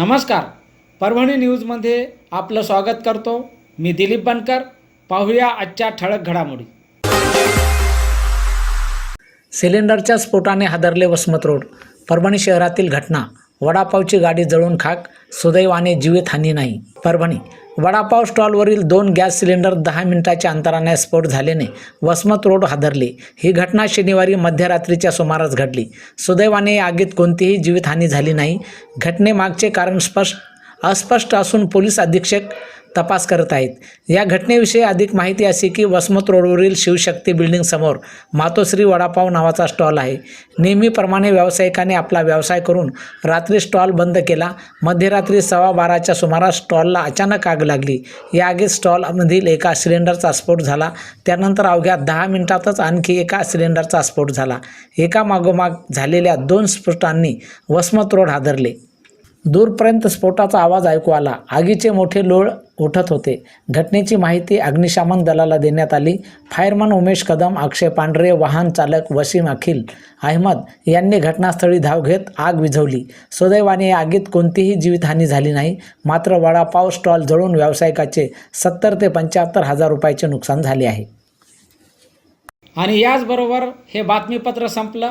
नमस्कार. परभणी न्यूजमध्ये आपलं स्वागत करतो. मी दिलीप बनकर. पाहूया आजच्या ठळक घडामोडी. सिलेंडरच्या स्फोटाने हादरले वसमत रोड. परभणी शहरातील घटना. वडापावची गाडी जळून खाक. सुदैवाने जीवितहानी नाही. परभणी वडापाव स्टॉलवरील दोन गॅस सिलेंडर दहा मिनिटाच्या अंतराने स्फोट झाल्याने वसमत रोड हादरली. ही घटना शनिवारी मध्यरात्रीच्या सुमारास घडली. सुदैवाने या आगीत कोणतीही जीवितहानी झाली नाही. घटनेमागचे कारण स्पष्ट अस्पष्ट असून पोलीस अधीक्षक तपास करत आहेत. या घटनेविषयी अधिक माहिती अशी की वसमत रोडवरील शिवशक्ती बिल्डिंग समोर मातोश्री वडापाव नावाचा स्टॉल आहे. नेहमीप्रमाणे व्यावसायिकाने आपला व्यवसाय करून रात्री स्टॉल बंद केला. मध्यरात्री सव्वा बाराच्या सुमारास स्टॉलला अचानक आग लागली. या आगीत स्टॉलमधील एका सिलेंडरचा स्फोट झाला. त्यानंतर अवघ्या दहा मिनिटातच आणखी एका सिलेंडरचा स्फोट झाला. एका मागोमाग झालेल्या दोन स्फोटांनी वसमत रोड हादरले. दूरपर्यंत स्फोटाचा आवाज ऐकू आला. आगीचे मोठे लोळ उठत होते. घटनेची माहिती अग्निशामक दलाला देण्यात आली. फायरमन उमेश कदम अक्षय पांढरे वाहन चालक वसीम अखिल अहमद यांनी घटनास्थळी धाव घेत आग विझवली. सुदैवाने या आगीत कोणतीही जीवितहानी झाली नाही. मात्र वडापाव स्टॉल जळून व्यावसायिकाचे सत्तर ते पंच्याहत्तर हजार रुपयाचे नुकसान झाले आहे. आणि याचबरोबर हे बातमीपत्र संपलं.